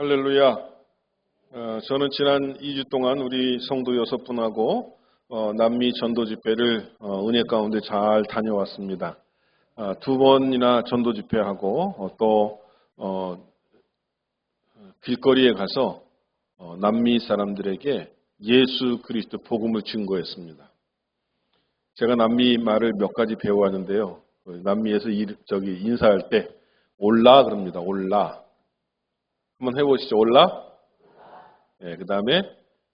할렐루야. 어, 저는 지난 2주 동안 우리 성도 여섯 분하고 어, 남미 전도 집회를 어, 은혜 가운데 잘 다녀왔습니다. 아, 두 번이나 전도 집회하고 어, 또 어, 길거리에 가서 어, 남미 사람들에게 예수 그리스도 복음을 증거했습니다. 제가 남미 말을 몇 가지 배워왔는데요. 그 남미에서 일, 저기 인사할 때 올라 그럽니다. 올라. 한번 해보시죠. 올라. 네, 그 다음에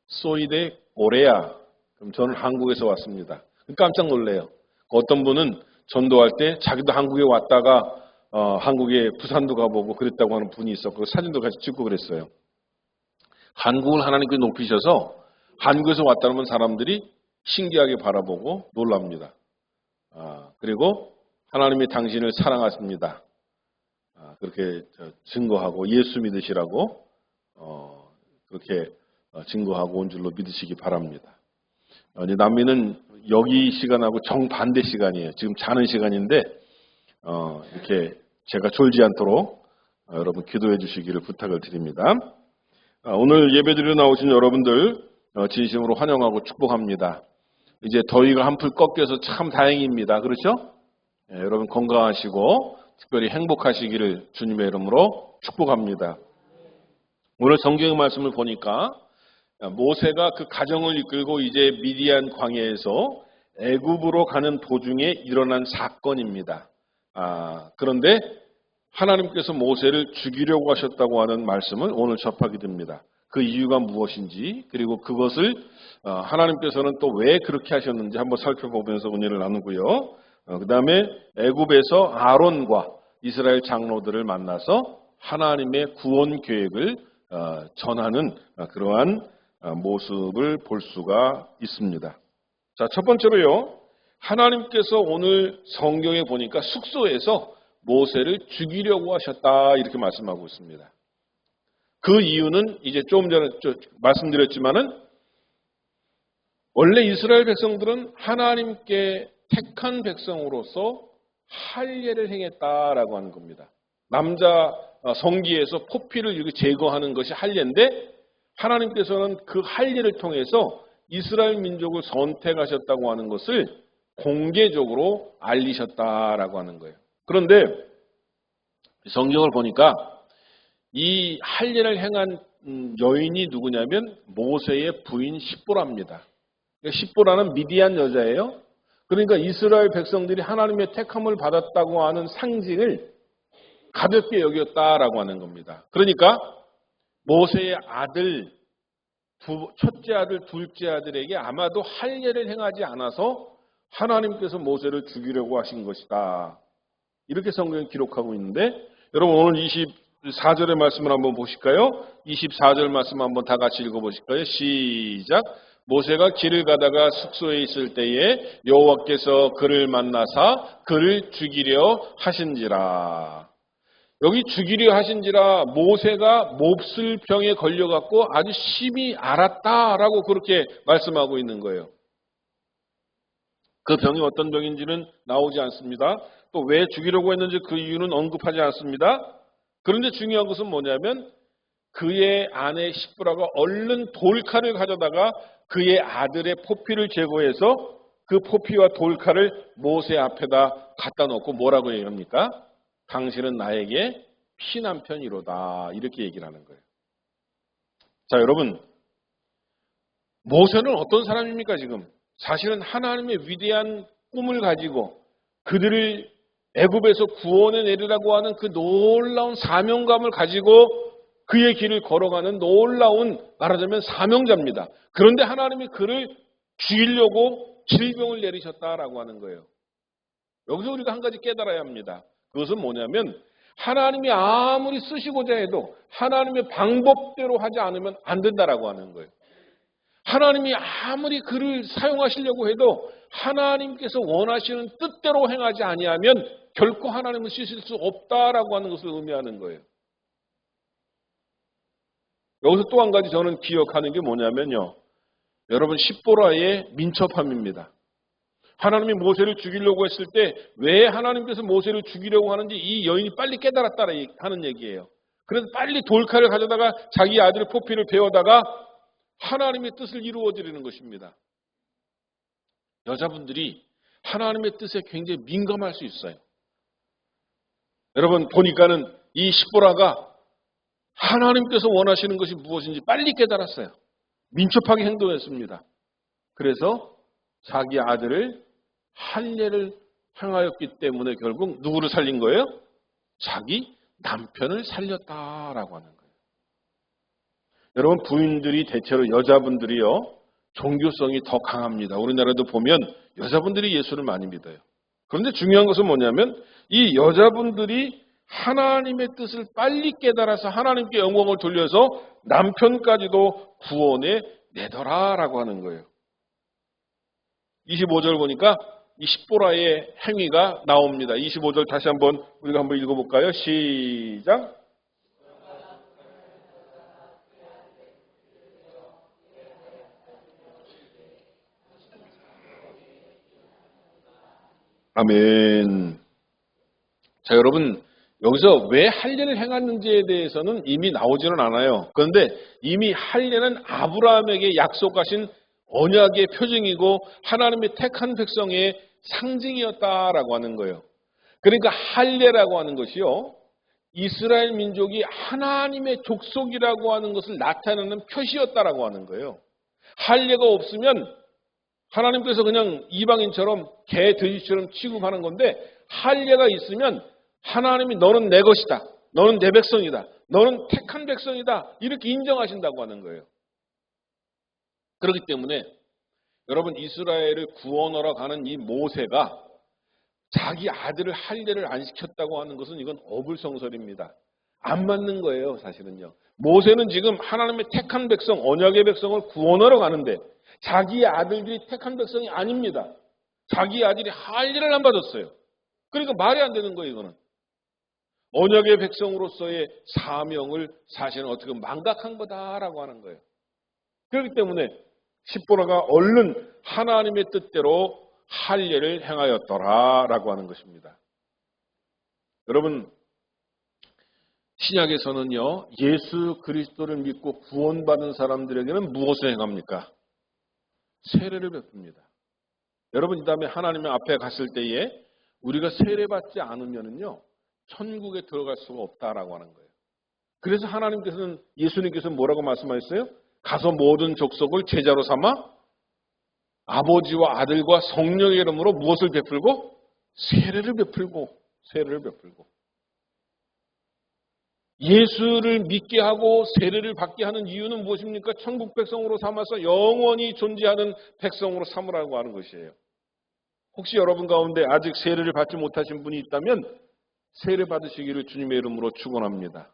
소이데 오레야. 그럼 저는 한국에서 왔습니다. 깜짝 놀래요. 어떤 분은 전도할 때 자기도 한국에 왔다가 어, 한국에 부산도 가보고 그랬다고 하는 분이 있었고 사진도 같이 찍고 그랬어요. 한국을 하나님께 높이셔서 한국에서 왔다는 사람들이 신기하게 바라보고 놀랍니다. 아, 그리고 하나님이 당신을 사랑하십니다. 아, 그렇게 증거하고 예수 믿으시라고 어, 그렇게 증거하고 온 줄로 믿으시기 바랍니다. 어, 남미는 여기 시간하고 정반대 시간이에요. 지금 자는 시간인데 어, 이렇게 제가 졸지 않도록 어, 여러분 기도해 주시기를 부탁을 드립니다. 아, 오늘 예배드리러 나오신 여러분들 어, 진심으로 환영하고 축복합니다. 이제 더위가 한풀 꺾여서 참 다행입니다. 그렇죠? 예, 여러분 건강하시고 특별히 행복하시기를 주님의 이름으로 축복합니다. 오늘 성경의 말씀을 보니까 모세가 그 가정을 이끌고 이제 미디안 광야에서 애굽으로 가는 도중에 일어난 사건입니다. 아, 그런데 하나님께서 모세를 죽이려고 하셨다고 하는 말씀을 오늘 접하게 됩니다. 그 이유가 무엇인지 그리고 그것을 어, 하나님께서는 또 왜 그렇게 하셨는지 한번 살펴보면서 은혜를 나누고요. 어, 그 다음에 애굽에서 아론과 이스라엘 장로들을 만나서 하나님의 구원 계획을 어, 전하는 그러한 모습을 볼 수가 있습니다. 자, 첫 번째로요. 하나님께서 오늘 성경에 보니까 숙소에서 모세를 죽이려고 하셨다 이렇게 말씀하고 있습니다. 그 이유는 이제 조금 전에 말씀드렸지만은 원래 이스라엘 백성들은 하나님께 택한 백성으로서 할례를 행했다라고 하는 겁니다. 남자 어, 성기에서 포피를 이렇게 제거하는 것이 할례인데 하나님께서는 그 할례를 통해서 이스라엘 민족을 선택하셨다고 하는 것을 공개적으로 알리셨다라고 하는 거예요. 그런데 성경을 보니까 이 할례를 행한 음, 여인이 누구냐면 모세의 부인 십보라입니다. 십보라는 미디안 여자예요. 그러니까 이스라엘 백성들이 하나님의 택함을 받았다고 하는 상징을 가볍게 여겼다라고 하는 겁니다. 그러니까 모세의 아들, 첫째 아들, 둘째 아들에게 아마도 할례를 행하지 않아서 하나님께서 모세를 죽이려고 하신 것이다. 이렇게 성경에 기록하고 있는데 여러분 오늘 24절의 말씀을 한번 보실까요? 24절 말씀 한번 다 같이 읽어보실까요? 시작. 모세가 길을 가다가 숙소에 있을 때에 여호와께서 그를 만나사 그를 죽이려 하신지라. 여기 죽이려 하신지라 모세가 몹쓸 병에 걸려갖고 아주 심히 알았다라고 그렇게 말씀하고 있는 거예요. 그 병이 어떤 병인지는 나오지 않습니다. 또 왜 죽이려고 했는지 그 이유는 언급하지 않습니다. 그런데 중요한 것은 뭐냐면 그의 아내 시브라가 얼른 돌칼을 가져다가 그의 아들의 포피를 제거해서 그 포피와 돌칼을 모세 앞에다 갖다 놓고 뭐라고 얘기합니까? 당신은 나에게 피난편이로다. 이렇게 얘기를 하는 거예요. 자, 여러분. 모세는 어떤 사람입니까, 지금? 사실은 하나님의 위대한 꿈을 가지고 그들을 애굽에서 구원해 내리라고 하는 그 놀라운 사명감을 가지고 그의 길을 걸어가는 놀라운 말하자면 사명자입니다. 그런데 하나님이 그를 죽이려고 질병을 내리셨다라고 하는 거예요. 여기서 우리가 한 가지 깨달아야 합니다. 그것은 뭐냐면 하나님이 아무리 쓰시고자 해도 하나님의 방법대로 하지 않으면 안 된다라고 하는 거예요. 하나님이 아무리 그를 사용하시려고 해도 하나님께서 원하시는 뜻대로 행하지 아니하면 결코 하나님을 쓰실 수 없다라고 하는 것을 의미하는 거예요. 여기서 또 한 가지 저는 기억하는 게 뭐냐면요. 여러분 십보라의 민첩함입니다. 하나님이 모세를 죽이려고 했을 때 왜 하나님께서 모세를 죽이려고 하는지 이 여인이 빨리 깨달았다 하는 얘기예요. 그래서 빨리 돌칼을 가져다가 자기 아들의 포피를 베어다가 하나님의 뜻을 이루어지려는 것입니다. 여자분들이 하나님의 뜻에 굉장히 민감할 수 있어요. 여러분 보니까는 이 십보라가 하나님께서 원하시는 것이 무엇인지 빨리 깨달았어요. 민첩하게 행동했습니다. 그래서 자기 아들을 할례를 행하였기 때문에 결국 누구를 살린 거예요? 자기 남편을 살렸다라고 하는 거예요. 여러분 부인들이 대체로 여자분들이요 종교성이 더 강합니다. 우리나라도 보면 여자분들이 예수를 많이 믿어요. 그런데 중요한 것은 뭐냐면 이 여자분들이 하나님의 뜻을 빨리 깨달아서 하나님께 영광을 돌려서 남편까지도 구원에 내더라라고 하는 거예요. 25절 보니까 이 십보라의 행위가 나옵니다. 25절 다시 한번 우리가 한번 읽어볼까요? 시작. 아멘. 자, 여러분, 여기서 왜 할례를 행하는지에 대해서는 이미 나오지는 않아요. 그런데 이미 할례는 아브라함에게 약속하신 언약의 표징이고 하나님의 택한 백성의 상징이었다라고 하는 거예요. 그러니까 할례라고 하는 것이요. 이스라엘 민족이 하나님의 족속이라고 하는 것을 나타내는 표시였다라고 하는 거예요. 할례가 없으면 하나님께서 그냥 이방인처럼 개 돼지처럼 취급하는 건데 할례가 있으면 하나님이 너는 내 것이다. 너는 내 백성이다. 너는 택한 백성이다. 이렇게 인정하신다고 하는 거예요. 그렇기 때문에 여러분 이스라엘을 구원하러 가는 이 모세가 자기 아들을 할례를 안 시켰다고 하는 것은 이건 어불성설입니다. 안 맞는 거예요, 사실은요. 모세는 지금 하나님의 택한 백성, 언약의 백성을 구원하러 가는데 자기 아들들이 택한 백성이 아닙니다. 자기 아들이 할례를 안 받았어요. 그러니까 말이 안 되는 거예요, 이거는. 언약의 백성으로서의 사명을 사실은 어떻게 망각한 거다라고 하는 거예요. 그렇기 때문에 십보라가 얼른 하나님의 뜻대로 할례를 행하였더라라고 하는 것입니다. 여러분 신약에서는요 예수 그리스도를 믿고 구원받은 사람들에게는 무엇을 행합니까? 세례를 베풉니다. 여러분 이 다음에 하나님의 앞에 갔을 때에 우리가 세례받지 않으면은요 천국에 들어갈 수가 없다라고 하는 거예요. 그래서 하나님께서는 예수님께서 뭐라고 말씀하셨어요? 가서 모든 족속을 제자로 삼아 아버지와 아들과 성령의 이름으로 무엇을 베풀고 세례를 베풀고 세례를 베풀고 예수를 믿게 하고 세례를 받게 하는 이유는 무엇입니까? 천국 백성으로 삼아서 영원히 존재하는 백성으로 삼으라고 하는 것이에요. 혹시 여러분 가운데 아직 세례를 받지 못하신 분이 있다면 세례 받으시기를 주님의 이름으로 축원합니다.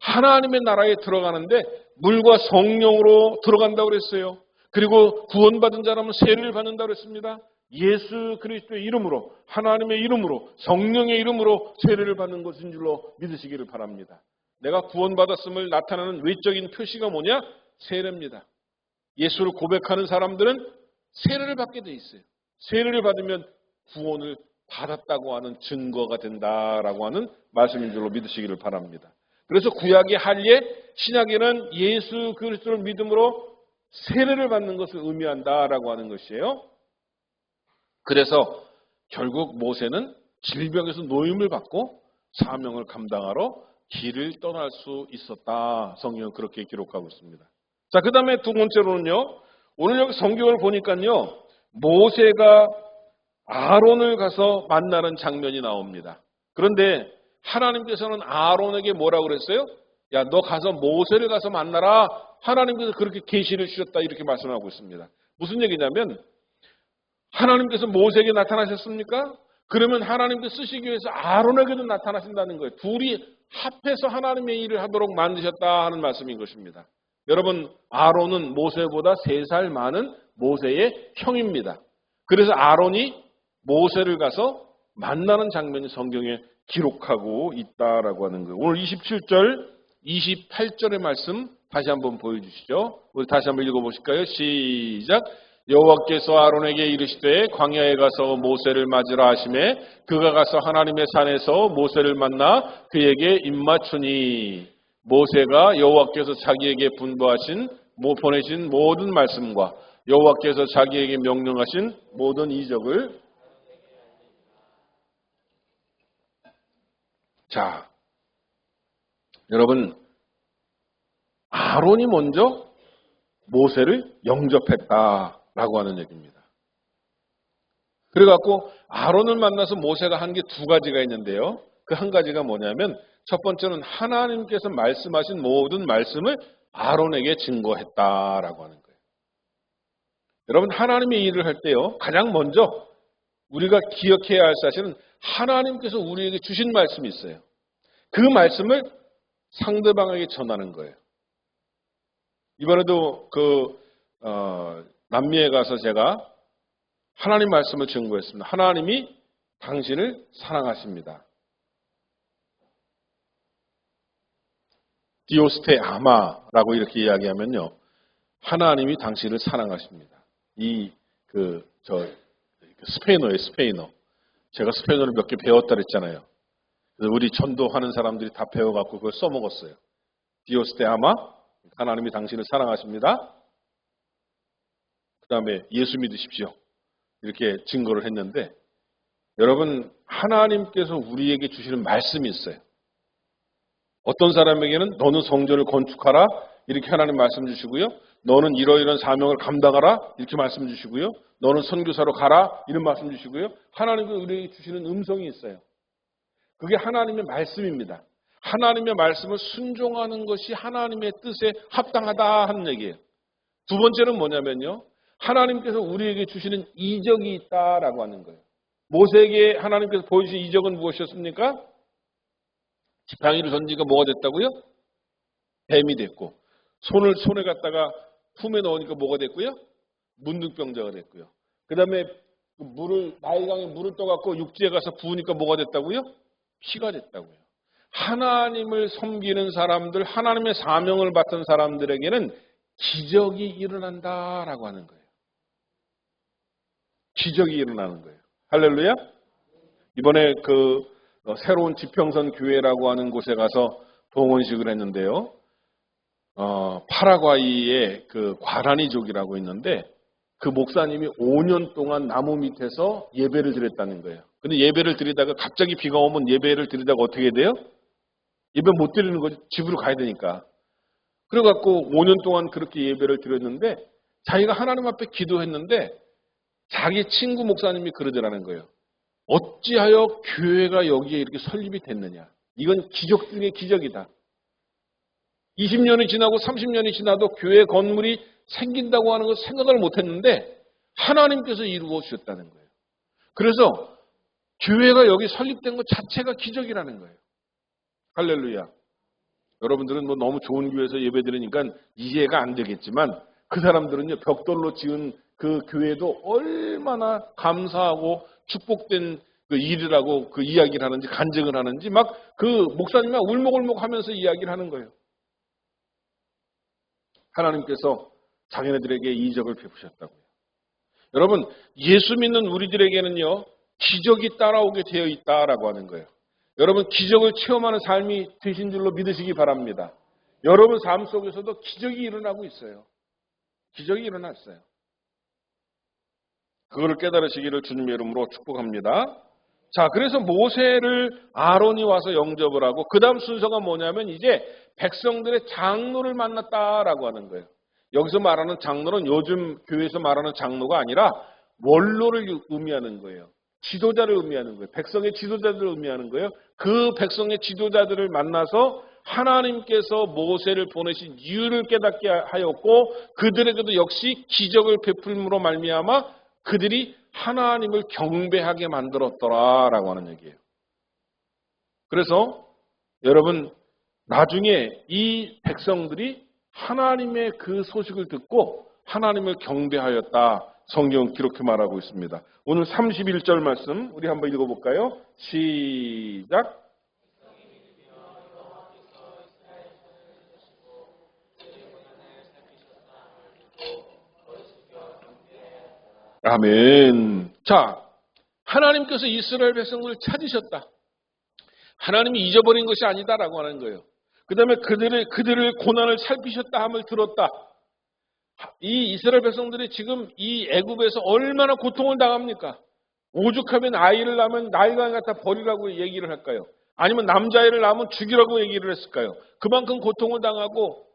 하나님의 나라에 들어가는데 물과 성령으로 들어간다고 그랬어요. 그리고 구원받은 자라면 세례를 받는다고 그랬습니다. 예수 그리스도의 이름으로 하나님의 이름으로 성령의 이름으로 세례를 받는 것인 줄로 믿으시기를 바랍니다. 내가 구원받았음을 나타내는 외적인 표시가 뭐냐? 세례입니다. 예수를 고백하는 사람들은 세례를 받게 돼 있어요. 세례를 받으면 구원을 받았다고 하는 증거가 된다라고 하는 말씀인 줄로 믿으시기를 바랍니다. 그래서 구약의 할례, 신약에는 예수 그리스도를 믿음으로 세례를 받는 것을 의미한다라고 하는 것이에요. 그래서 결국 모세는 질병에서 노임을 받고 사명을 감당하러 길을 떠날 수 있었다. 성경은 그렇게 기록하고 있습니다. 자, 그 다음에 두 번째로는요. 오늘 여기 성경을 보니까요. 모세가 아론을 가서 만나는 장면이 나옵니다. 그런데 하나님께서는 아론에게 뭐라고 그랬어요? 야, 너 가서 모세를 가서 만나라. 하나님께서 그렇게 계시를 주셨다. 이렇게 말씀하고 있습니다. 무슨 얘기냐면 하나님께서 모세에게 나타나셨습니까? 그러면 하나님께서 쓰시기 위해서 아론에게도 나타나신다는 거예요. 둘이 합해서 하나님의 일을 하도록 만드셨다 하는 말씀인 것입니다. 여러분, 아론은 모세보다 3살 많은 모세의 형입니다. 그래서 아론이 모세를 가서 만나는 장면이 성경에 기록하고 있다라고 하는 거예요. 오늘 27절, 28절의 말씀 다시 한번 보여주시죠. 우리 다시 한번 읽어보실까요? 시작. 여호와께서 아론에게 이르시되 광야에 가서 모세를 맞으라 하심에 그가 가서 하나님의 산에서 모세를 만나 그에게 입맞추니 모세가 여호와께서 자기에게 분부하신 모 보내신 모든 말씀과 여호와께서 자기에게 명령하신 모든 이적을 자 여러분 아론이 먼저 모세를 영접했다라고 하는 얘기입니다. 그래갖고 아론을 만나서 모세가 한 게 두 가지가 있는데요. 그 한 가지가 뭐냐면 첫 번째는 하나님께서 말씀하신 모든 말씀을 아론에게 증거했다라고 하는 거예요. 여러분 하나님의 일을 할 때요. 가장 먼저 우리가 기억해야 할 사실은 하나님께서 우리에게 주신 말씀이 있어요. 그 말씀을 상대방에게 전하는 거예요. 이번에도 그 어, 남미에 가서 제가 하나님 말씀을 증거했습니다. 하나님이 당신을 사랑하십니다. 디오스테 아마라고 이렇게 이야기하면요. 하나님이 당신을 사랑하십니다. 이, 그, 저, 스페인어예요, 스페인어. 제가 스페인어를 몇 개 배웠다 그랬잖아요. 그래서 우리 전도하는 사람들이 다 배워갖고 그걸 써먹었어요. 디오스 테 아마, 하나님이 당신을 사랑하십니다. 그 다음에 예수 믿으십시오. 이렇게 증거를 했는데, 여러분, 하나님께서 우리에게 주시는 말씀이 있어요. 어떤 사람에게는 너는 성전을 건축하라 이렇게 하나님 말씀 주시고요. 너는 이러이러한 사명을 감당하라 이렇게 말씀 주시고요. 너는 선교사로 가라 이런 말씀 주시고요. 하나님은 우리에게 주시는 음성이 있어요. 그게 하나님의 말씀입니다. 하나님의 말씀을 순종하는 것이 하나님의 뜻에 합당하다 하는 얘기예요. 두 번째는 뭐냐면요. 하나님께서 우리에게 주시는 이적이 있다라고 하는 거예요. 모세에게 하나님께서 보여주신 이적은 무엇이었습니까? 지팡이를 던지니까 뭐가 됐다고요? 뱀이 됐고 손을 손에 갖다가 품에 넣으니까 뭐가 됐고요? 문둥병자가 됐고요. 그 다음에 물을 나일강에 물을 떠갖고 육지에 가서 부으니까 뭐가 됐다고요? 피가 됐다고요. 하나님을 섬기는 사람들, 하나님의 사명을 받은 사람들에게는 기적이 일어난다라고 하는 거예요. 기적이 일어나는 거예요. 할렐루야. 이번에 그 새로운 지평선 교회라고 하는 곳에 가서 동원식을 했는데요. 어, 파라과이의 그 과라니족이라고 있는데 그 목사님이 5년 동안 나무 밑에서 예배를 드렸다는 거예요. 근데 예배를 드리다가 갑자기 비가 오면 예배를 드리다가 어떻게 돼요? 예배 못 드리는 거지. 집으로 가야 되니까. 그래갖고 5년 동안 그렇게 예배를 드렸는데 자기가 하나님 앞에 기도했는데 자기 친구 목사님이 그러더라는 거예요. 어찌하여 교회가 여기에 이렇게 설립이 됐느냐. 이건 기적 중의 기적이다. 20년이 지나고 30년이 지나도 교회 건물이 생긴다고 하는 것을 생각을 못 했는데 하나님께서 이루어 주셨다는 거예요. 그래서 교회가 여기 설립된 것 자체가 기적이라는 거예요. 할렐루야. 여러분들은 뭐 너무 좋은 교회에서 예배 드리니까 이해가 안 되겠지만 그 사람들은요 벽돌로 지은 그 교회도 얼마나 감사하고 축복된 그 일이라고 그 이야기를 하는지 간증을 하는지 막 그 목사님이 울먹울먹 하면서 이야기를 하는 거예요. 하나님께서 자기네들에게 이적을 베푸셨다고요. 여러분, 예수 믿는 우리들에게는요, 기적이 따라오게 되어 있다라고 하는 거예요. 여러분, 기적을 체험하는 삶이 되신 줄로 믿으시기 바랍니다. 여러분 삶 속에서도 기적이 일어나고 있어요. 기적이 일어났어요. 그거를 깨달으시기를 주님의 이름으로 축복합니다. 자, 그래서 모세를 아론이 와서 영접을 하고 그 다음 순서가 뭐냐면 이제 백성들의 장로를 만났다라고 하는 거예요. 여기서 말하는 장로는 요즘 교회에서 말하는 장로가 아니라 원로를 의미하는 거예요. 지도자를 의미하는 거예요. 백성의 지도자들을 의미하는 거예요. 그 백성의 지도자들을 만나서 하나님께서 모세를 보내신 이유를 깨닫게 하였고 그들에게도 역시 기적을 베풀므로 말미암아 그들이 하나님을 경배하게 만들었더라라고 하는 얘기예요. 그래서 여러분 나중에 이 백성들이 하나님의 그 소식을 듣고 하나님을 경배하였다. 성경 기록해 말하고 있습니다. 오늘 31절 말씀 우리 한번 읽어볼까요? 시작. 아멘. 자, 하나님께서 이스라엘 백성들을 찾으셨다. 하나님이 잊어버린 것이 아니다라고 하는 거예요. 그 다음에 그들의, 그들을 고난을 살피셨다 함을 들었다. 이 이스라엘 백성들이 지금 이 애굽에서 얼마나 고통을 당합니까? 오죽하면 아이를 낳으면 나이가 갖다 버리라고 얘기를 할까요? 아니면 남자애를 낳으면 죽이라고 얘기를 했을까요? 그만큼 고통을 당하고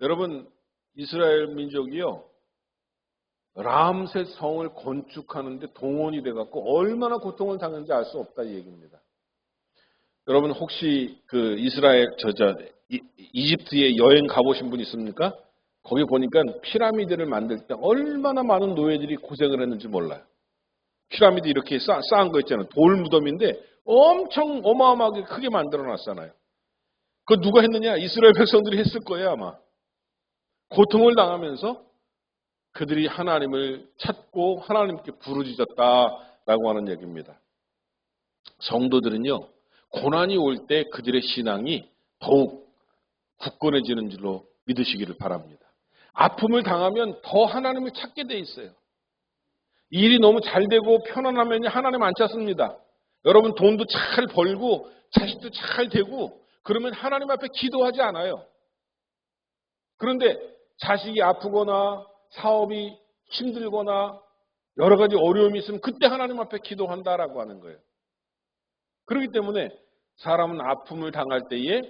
여러분 이스라엘 민족이요 람셋 성을 건축하는데 동원이 돼갖고 얼마나 고통을 당했는지 알 수 없다 이 얘기입니다. 여러분 혹시 그 이스라엘 저저 이집트에 여행 가보신 분 있습니까? 거기 보니까 피라미드를 만들 때 얼마나 많은 노예들이 고생을 했는지 몰라요. 피라미드 이렇게 쌓, 쌓은 거 있잖아요. 돌 무덤인데 엄청 어마어마하게 크게 만들어 놨잖아요. 그 누가 했느냐? 이스라엘 백성들이 했을 거예요, 아마. 고통을 당하면서 그들이 하나님을 찾고 하나님께 부르짖었다라고 하는 얘기입니다. 성도들은요, 고난이 올 때 그들의 신앙이 더욱 굳건해지는 줄로 믿으시기를 바랍니다. 아픔을 당하면 더 하나님을 찾게 돼 있어요. 일이 너무 잘 되고 편안하면 하나님 안 찾습니다. 여러분 돈도 잘 벌고 자식도 잘 되고 그러면 하나님 앞에 기도하지 않아요. 그런데 자식이 아프거나 사업이 힘들거나 여러 가지 어려움이 있으면 그때 하나님 앞에 기도한다라고 하는 거예요. 그렇기 때문에 사람은 아픔을 당할 때에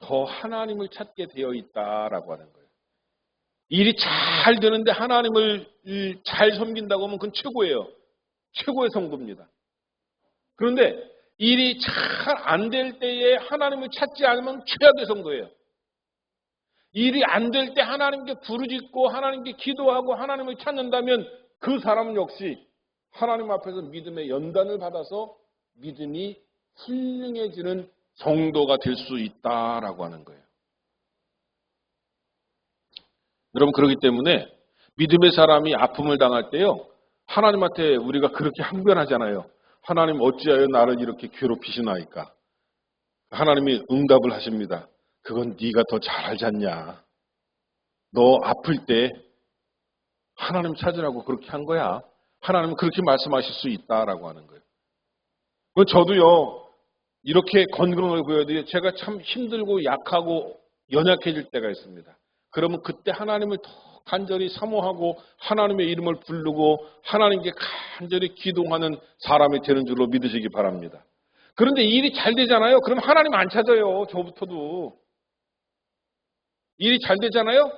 더 하나님을 찾게 되어 있다라고 하는 거예요. 일이 잘 되는데 하나님을 잘 섬긴다고 하면 그건 최고예요. 최고의 성부입니다. 그런데 일이 잘 안 될 때에 하나님을 찾지 않으면 최악의 성도예요. 일이 안 될 때 하나님께 부르짖고 하나님께 기도하고 하나님을 찾는다면 그 사람은 역시 하나님 앞에서 믿음의 연단을 받아서 믿음이 훌륭해지는 성도가 될 수 있다라고 하는 거예요. 여러분 그렇기 때문에 믿음의 사람이 아픔을 당할 때요. 하나님한테 우리가 그렇게 항변하잖아요. 하나님 어찌하여 나를 이렇게 괴롭히시나이까? 하나님이 응답을 하십니다. 그건 네가 더 잘 알지 않냐. 너 아플 때 하나님 찾으라고 그렇게 한 거야. 하나님은 그렇게 말씀하실 수 있다라고 하는 거예요. 그 저도요. 이렇게 건강을 보여도 제가 참 힘들고 약하고 연약해질 때가 있습니다. 그러면 그때 하나님을 더 간절히 사모하고 하나님의 이름을 부르고 하나님께 간절히 기도하는 사람이 되는 줄로 믿으시기 바랍니다. 그런데 일이 잘 되잖아요. 그럼 하나님 안 찾아요. 저부터도. 일이 잘 되잖아요.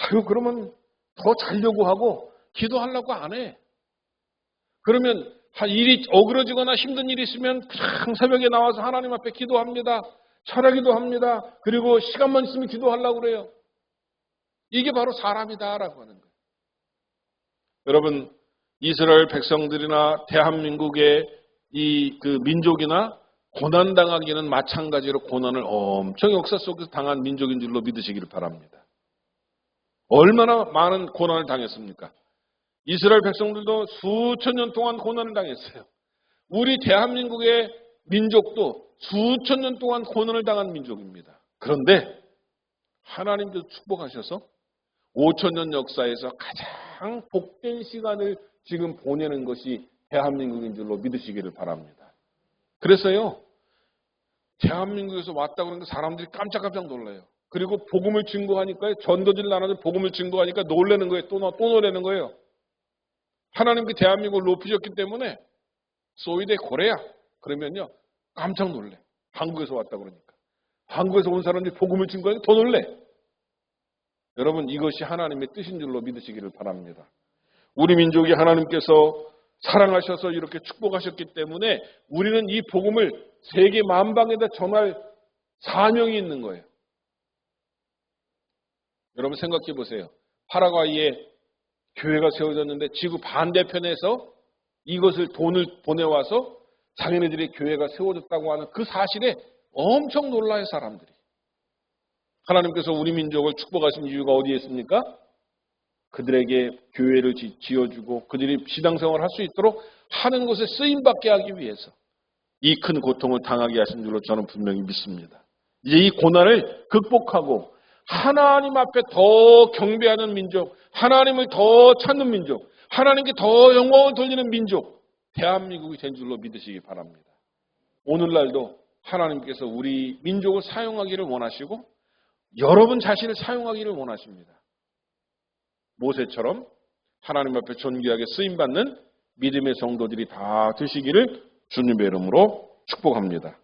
아유 그러면 더 잘려고 하고 기도하려고 안 해. 그러면 일이 어그러지거나 힘든 일이 있으면 그냥 새벽에 나와서 하나님 앞에 기도합니다. 철학기도 합니다. 그리고 시간만 있으면 기도하려고 그래요. 이게 바로 사람이다라고 하는 거예요. 여러분, 이스라엘 백성들이나 대한민국의 이 그 민족이나 고난당하기는 마찬가지로 고난을 엄청 역사 속에서 당한 민족인 줄로 믿으시기를 바랍니다. 얼마나 많은 고난을 당했습니까? 이스라엘 백성들도 수천 년 동안 고난을 당했어요. 우리 대한민국의 민족도 수천 년 동안 고난을 당한 민족입니다. 그런데 하나님께서 축복하셔서 5천 년 역사에서 가장 복된 시간을 지금 보내는 것이 대한민국인 줄로 믿으시기를 바랍니다. 그래서요, 대한민국에서 왔다 그러니까 사람들이 깜짝깜짝 놀라요. 그리고 복음을 증거하니까 전도질 나라들 복음을 증거하니까 놀라는 거예요. 또, 또 놀라는 거예요. 하나님께 대한민국을 높이셨기 때문에 소위대 고래야. 그러면요, 깜짝 놀래. 한국에서 왔다 그러니까. 한국에서 온 사람들이 복음을 증거하니까 더 놀래. 여러분 이것이 하나님의 뜻인 줄로 믿으시기를 바랍니다. 우리 민족이 하나님께서 사랑하셔서 이렇게 축복하셨기 때문에 우리는 이 복음을 세계 만방에다 전할 사명이 있는 거예요. 여러분 생각해 보세요. 파라과이에 교회가 세워졌는데 지구 반대편에서 이것을 돈을 보내와서 자기네들의 교회가 세워졌다고 하는 그 사실에 엄청 놀라요 사람들이. 하나님께서 우리 민족을 축복하신 이유가 어디에 있습니까? 그들에게 교회를 지어주고 그들이 시당생활을 할 수 있도록 하는 것에 쓰임받게 하기 위해서 이 큰 고통을 당하게 하신 줄로 저는 분명히 믿습니다. 이제 이 고난을 극복하고 하나님 앞에 더 경배하는 민족, 하나님을 더 찾는 민족, 하나님께 더 영광을 돌리는 민족, 대한민국이 된 줄로 믿으시기 바랍니다. 오늘날도 하나님께서 우리 민족을 사용하기를 원하시고 여러분 자신을 사용하기를 원하십니다. 모세처럼 하나님 앞에 존귀하게 쓰임받는 믿음의 성도들이 다 되시기를 주님의 이름으로 축복합니다.